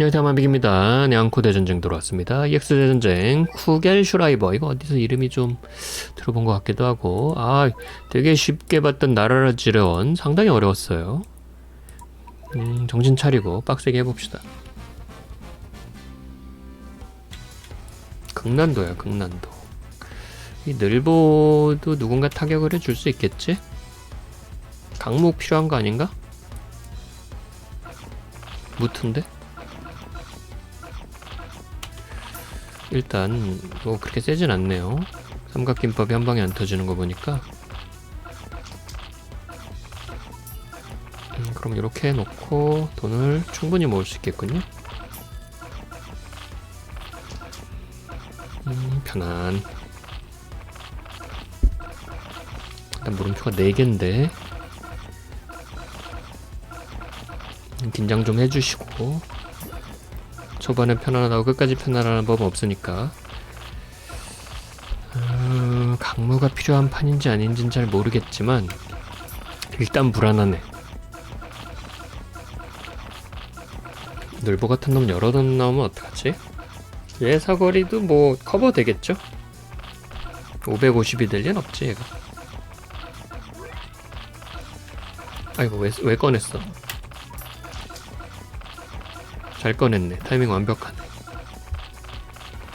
안녕하세요 만빅입니다. 냥코 대전쟁 들어왔습니다. EX 대 전쟁 쿠겔 슈라이버 이거 어디서 이름이 좀 들어본 것 같기도 하고 아 되게 쉽게 봤던 나라라 지레원 상당히 어려웠어요. 음, 정신 차리고 빡세게 해봅시다. 극난도야 극난도. 이 늘보도 누군가 타격을 해줄 수 있겠지? 강목 필요한 거 아닌가? 무트인데? 일단 뭐 그렇게 세진 않네요. 삼각김밥이 한 방에 안 터지는 거 보니까. 음, 그럼 이렇게 해놓고 돈을 충분히 모을 수 있겠군요. 음, 편안. 일단 물음표가 4개인데 음, 긴장 좀 해주시고 초반에 편안하다고 끝까지 편안한 법은 없으니까 음, 강무가 필요한 판인지 아닌지는 잘 모르겠지만 일단 불안하네 늘보 같은 놈 여러 돈 나오면 어떡하지? 얘 사거리도 뭐 커버 되겠죠? 550이 될 리는 없지 얘가 아이고 왜, 왜 꺼냈어 잘 꺼냈네. 타이밍 완벽하네.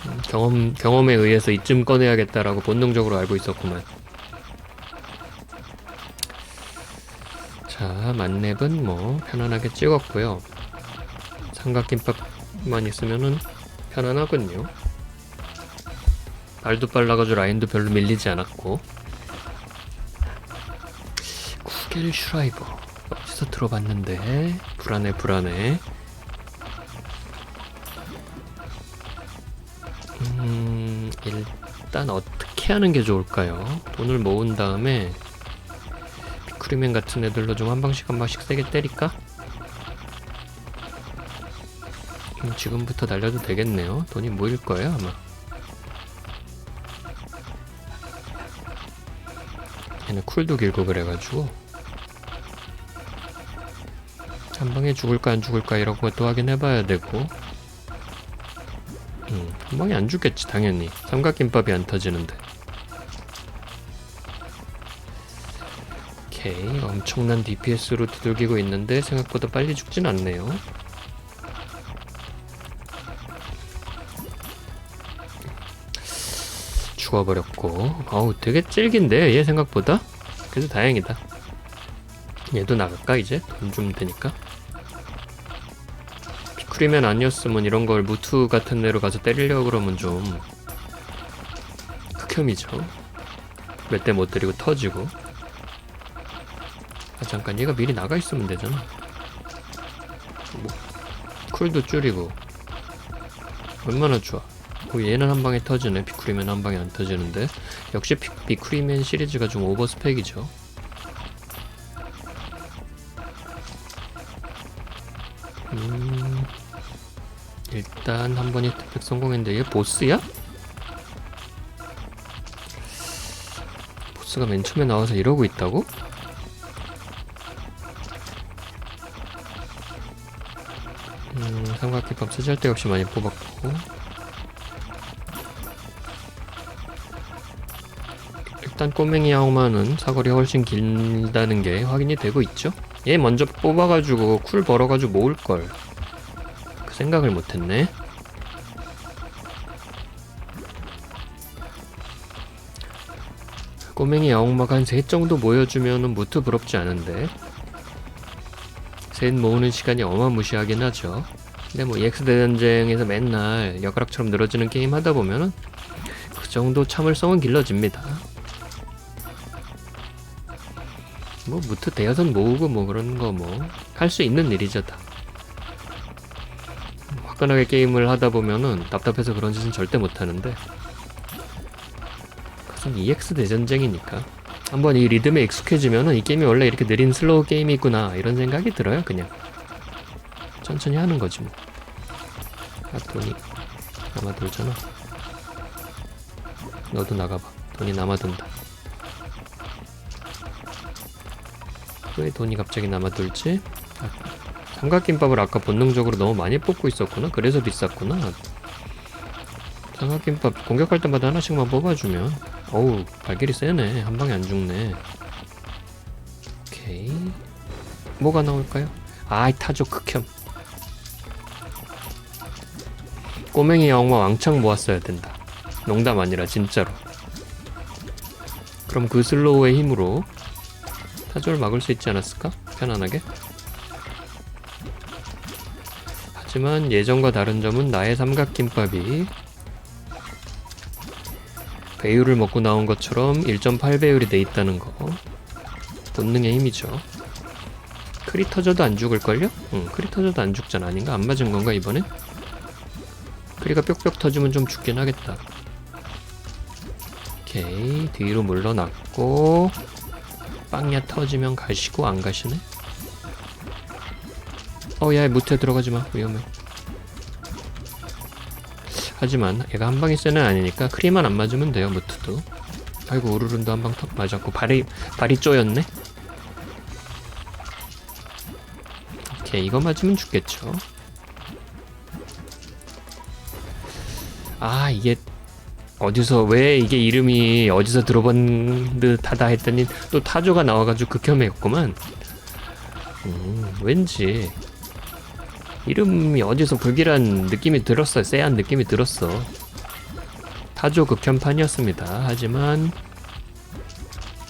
음, 경험, 경험에 의해서 이쯤 꺼내야겠다라고 본능적으로 알고 있었구만. 자, 만렙은 뭐, 편안하게 찍었고요. 삼각김밥만 있으면은 편안하군요. 발도 빨라가지고 라인도 별로 밀리지 않았고. 쿠겔 슈라이버. 어디서 들어봤는데? 불안해, 불안해. 일단 어떻게 하는 게 좋을까요? 돈을 모은 다음에 비크리맨 같은 애들로 좀 한 방씩 한 방씩 세게 때릴까? 음, 지금부터 날려도 되겠네요. 돈이 모일 거예요, 아마. 얘는 쿨도 길고 그래가지고 한 방에 죽을까 안 죽을까 이런 것도 확인해봐야 되고 방에 안 죽겠지 당연히. 삼각김밥이 안 터지는데. 오케이 엄청난 DPS로 두들기고 있는데 생각보다 빨리 죽진 않네요. 죽어버렸고. 어우 되게 질긴데 얘 생각보다? 그래도 다행이다. 얘도 나갈까 이제? 돈 좀 되니까. 피 크리맨 아니었으면 이런 걸 무투 같은 데로 가서 때리려고 그러면 좀 극혐이죠. 몇 대 못 때리고 터지고. 아 잠깐 얘가 미리 나가 있으면 되잖아. 뭐 쿨도 줄이고 얼마나 좋아. 어, 얘는 한 방에 터지네. 비크리맨 한 방에 안 터지는데 역시 비, 비크리맨 시리즈가 좀 오버 스펙이죠. 일단 한 번에 득백 성공했는데 얘 보스야? 보스가 맨 처음에 나와서 이러고 있다고? 음, 삼각김밥 쓰잘데없이 많이 뽑았고 일단 꼬맹이 야오마는 사거리 훨씬 길다는 게 확인이 되고 있죠? 얘 먼저 뽑아가지고 쿨 벌어가지고 모을걸 그 생각을 못했네. 꼬맹이 야옹마가 한셋 정도 모여주면은 무트 부럽지 않은데. 셋 모으는 시간이 어마무시하긴 하죠. 근데 뭐 EX 대전쟁에서 맨날 여가락처럼 늘어지는 게임 하다 보면은 그 정도 참을성은 길러집니다. 뭐 무트 대여섯 모으고 뭐 그런 거 뭐 할 수 있는 일이죠 다 화끈하게 게임을 하다 보면은 답답해서 그런 짓은 절대 못 하는데 그것은 EX 대전쟁이니까. 한번 이 리듬에 익숙해지면은 이 게임이 원래 이렇게 느린 슬로우 게임이구나 이런 생각이 들어요 그냥. 천천히 하는 거지 뭐. 아, 돈이 남아돌잖아. 너도 나가봐. 돈이 남아돈다. 왜 돈이 갑자기 남아돌지? 아, 삼각김밥을 아까 본능적으로 너무 많이 뽑고 있었구나. 그래서 비쌌구나. 삼각김밥 공격할 때마다 하나씩만 뽑아주면 어우 발길이 세네. 한 방에 안 죽네. 오케이. 뭐가 나올까요? 아이 타조 극혐. 꼬맹이 영화 왕창 모았어야 된다. 농담 아니라 진짜로. 그럼 그 슬로우의 힘으로 타조를 막을 수 있지 않았을까? 편안하게. 하지만 예전과 다른 점은 나의 삼각김밥이 배율을 먹고 나온 것처럼 1.8배율이 돼 있다는 거. 본능의 힘이죠. 크리터저도 안 죽을걸요? 응, 크리터저도 안 죽잖아. 아닌가? 안 맞은 건가, 이번엔? 크리가 뾱뾱 터지면 좀 죽긴 하겠다. 오케이, 뒤로 물러났고, 빵야 터지면 가시고, 안 가시네? 어, 야, 무태 들어가지 마. 위험해. 하지만 얘가 한 방이 세는 아니니까 크리만 안 맞으면 돼요, 무트도. 아이고, 우르른도 한방 턱 맞았고, 발이, 발이 쪼였네? 오케이, 이거 맞으면 죽겠죠. 아, 이게 어디서 왜 이게 이름이 어디서 들어본 듯하다 했더니 또 타조가 나와가지고 극혐했구만. 음, 왠지 이름이 어디서 불길한 느낌이 들었어요. 쎄한 느낌이 들었어. 타조 극혐판이었습니다. 하지만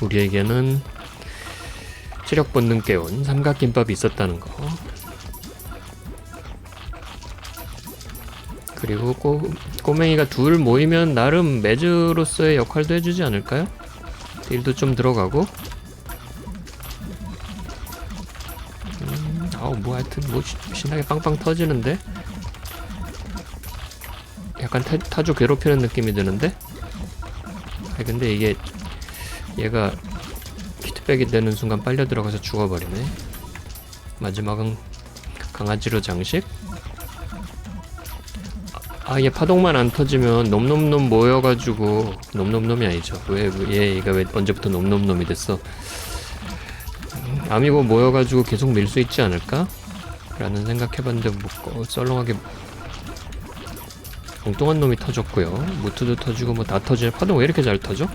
우리에게는 체력 본능 깨운 삼각김밥이 있었다는 거. 그리고 꼬, 꼬맹이가 둘 모이면 나름 매즈로서의 역할도 해주지 않을까요? 딜도 좀 들어가고 하여튼 뭐 시- 신나게 빵빵 터지는데 약간 타, 타조 괴롭히는 느낌이 드는데 아 근데 이게 얘가 키트백이 되는 순간 빨려 들어가서 죽어버리네 마지막은 강아지로 장식 아, 얘 파동만 안 터지면 놈놈놈 모여가지고 놈놈놈이 아니죠. 왜, 왜 얘가 왜 언제부터 놈놈놈이 됐어? 음, 아미고 모여가지고 계속 밀 수 있지 않을까? 라는 생각해봤는데 뭐 어, 썰렁하게 엉뚱한 놈이 터졌고요. 무트도 터지고 뭐 다 터지네. 파동 왜 이렇게 잘 터져?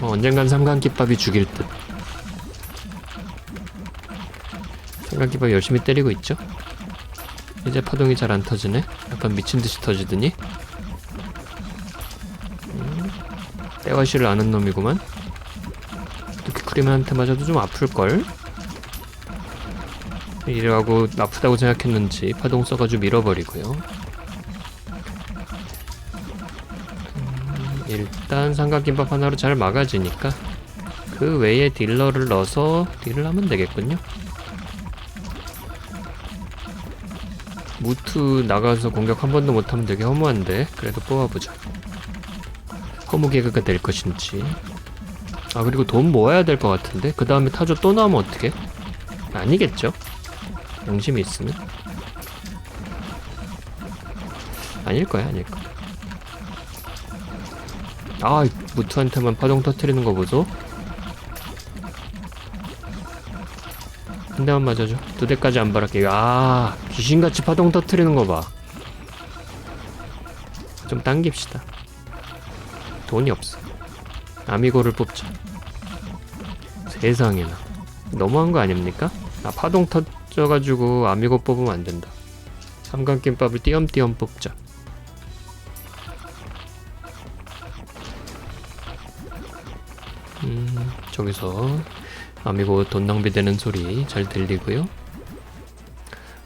어, 언젠간 삼각김밥이 죽일 듯. 삼각김밥 열심히 때리고 있죠? 이제 파동이 잘 안 터지네. 약간 미친 듯이 터지더니. 음, 때와시를 아는 놈이구만. 이렇게 크리맨한테 맞아도 좀 아플 걸. 이래하고 아프다고 생각했는지 파동 써가지고 밀어버리고요. 음, 일단 삼각김밥 하나로 잘 막아지니까 그 외에 딜러를 넣어서 딜을 하면 되겠군요. 무트 나가서 공격 한 번도 못하면 되게 허무한데 그래도 뽑아보자 허무 개그가 될 것인지 아 그리고 돈 모아야 될 것 같은데 그 다음에 타조 또 나오면 어떡해? 아니겠죠? 양심이 있으면 아닐 거야 아닐 거야 아 무트한테만 파동 터트리는 거 보소 한 대만 맞아줘. 두 대까지 안 바랄게. 아, 귀신같이 파동 터트리는 거 봐. 좀 당깁시다. 돈이 없어. 아미고를 뽑자. 세상에나. 너무한 거 아닙니까? 아, 파동 터 져가지고 아미고 뽑으면 안 된다. 삼각김밥을 띄엄띄엄 뽑자. 음, 저기서 아미고 돈 낭비되는 소리 잘 들리고요.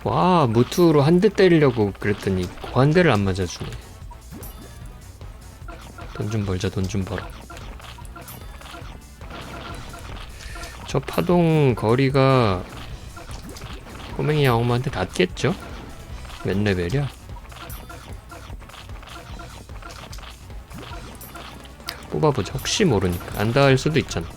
와 무투로 한 대 때리려고 그랬더니 그한 대를 안 맞아주네. 돈 좀 벌자 돈 좀 벌어. 저 파동 거리가 꼬맹이 야옹마한테 닿겠죠? 몇 레벨이야? 뽑아보자 혹시 모르니까 안 닿을 수도 있잖아.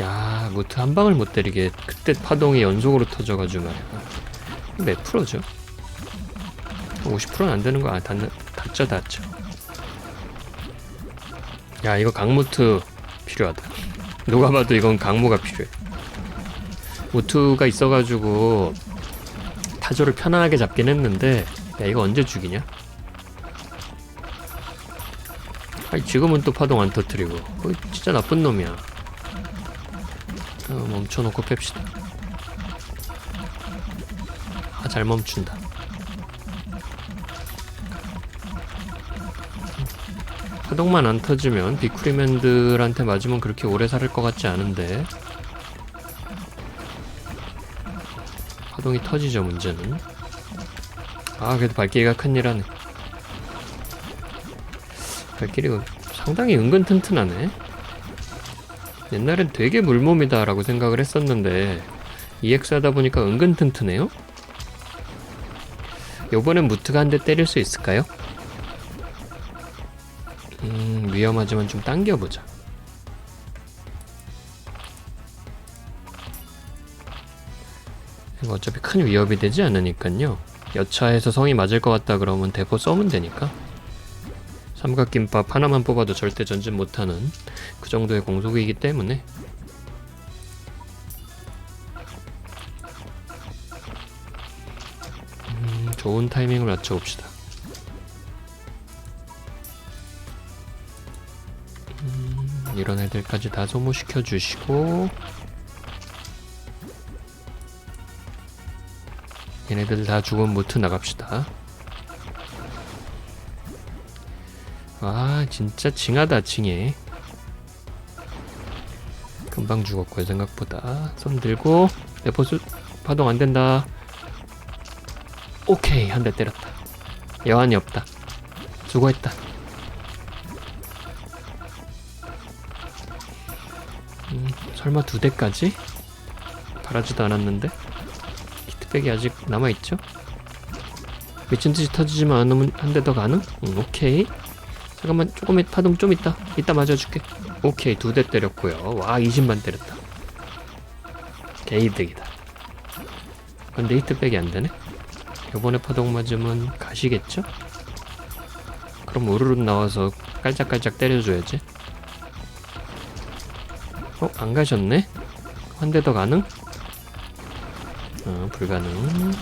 야, 무트 한 방을 못 때리게 그때 파동이 연속으로 터져가지고 말이야. 몇 프로죠? 50%는 안 되는 거, 아, 닿는, 닿죠, 닿죠. 야 이거 강무트 필요하다 누가 봐도 이건 강무가 필요해. 무트가 있어가지고 타조를 편안하게 잡긴 했는데 야 이거 언제 죽이냐? 아니 지금은 또 파동 안 터트리고. 어, 진짜 나쁜 놈이야. 어, 멈춰놓고 뺍시다. 아 잘 멈춘다 파동만 안 터지면 비쿠리맨들한테 맞으면 그렇게 오래 살것 같지 않은데. 파동이 터지죠 문제는. 아 그래도 발길이가 큰일 하네. 발길이가 상당히 은근 튼튼하네. 옛날엔 되게 물몸이다 라고 생각을 했었는데 EX 하다 보니까 은근 튼튼해요? 요번엔 무트가 한 대 때릴 수 있을까요? 음, 위험하지만 좀 당겨보자. 이거 어차피 큰 위협이 되지 않으니까요. 여차해서 성이 맞을 것 같다 그러면 대포 쏘면 되니까. 삼각김밥 하나만 뽑아도 절대 전진 못하는 그 정도의 공속이기 때문에 음, 좋은 타이밍을 맞춰봅시다. 이런 애들까지 다 소모시켜 주시고 얘네들 다 죽으면 무트 나갑시다. 아 진짜 징하다 징해. 금방 죽었고요 생각보다. 손 들고 내포수 파동 안된다. 오케이 한 대 때렸다. 여한이 없다. 수고했다 설마 두 대까지? 바라지도 않았는데? 키트백이 아직 남아있죠? 미친듯이 터지지만 않으면 한 대 더 가능? 응, 오케이. 잠깐만 조금 있- 파동 좀 있다. 이따 맞아줄게. 오케이 두 대 때렸고요. 와 20만 때렸다. 개이득이다. 근데 히트백이 안되네? 요번에 파동 맞으면 가시겠죠? 그럼 우르르 나와서 깔짝깔짝 때려줘야지 어? 안 가셨네? 한 대 더 가능? 어, 불가능.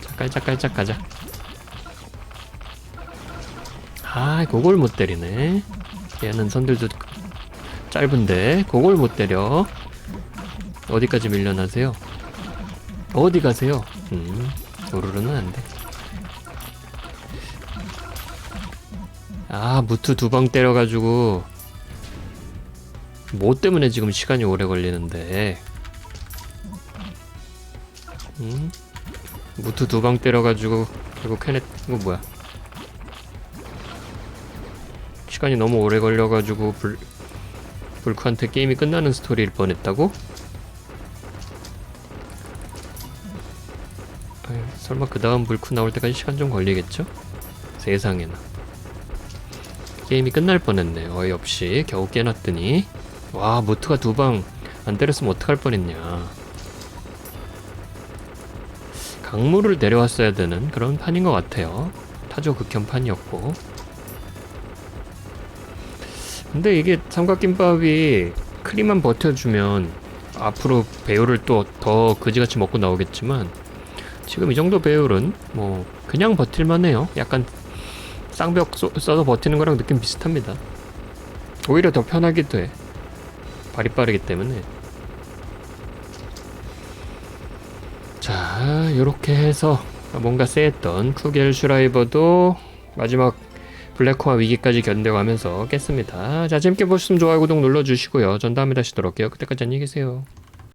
자, 깔짝깔짝 가자. 아, 그걸 못 때리네. 얘는 선들도 짧은데, 그걸 못 때려. 어디까지 밀려나세요? 어디 가세요? 음, 오르르는 안 돼. 아, 무트 두방 때려가지고, 뭐 때문에 지금 시간이 오래 걸리는데 음? 무트 두 방 때려가지고 결국 캐넷 이거 뭐야 시간이 너무 오래 걸려가지고 불 불크한테 게임이 끝나는 스토리일 뻔했다고? 아유, 설마 그 다음 불크 나올 때까지 시간 좀 걸리겠죠? 세상에나 게임이 끝날 뻔했네 어이없이 겨우 깨놨더니 와 모트가 두 방 안 때렸으면 어떡할 뻔했냐. 강물을 내려왔어야 되는 그런 판인 것 같아요. 타조 극혐판이었고. 근데 이게 삼각김밥이 크림만 버텨주면 앞으로 배율을 또 더 그지같이 먹고 나오겠지만 지금 이 정도 배율은 뭐 그냥 버틸만 해요. 약간 쌍벽 쏘- 써서 버티는 거랑 느낌 비슷합니다. 오히려 더 편하기도 해 발이 빠르기 때문에. 자 요렇게 해서 뭔가 쎄했던 쿠겔 슈라이버도 마지막 블랙호화 위기까지 견뎌가면서 깼습니다. 자 재밌게 보셨으면 좋아요 구독 눌러주시고요. 전 다음에 다시 돌아올게요. 그때까지 안녕히 계세요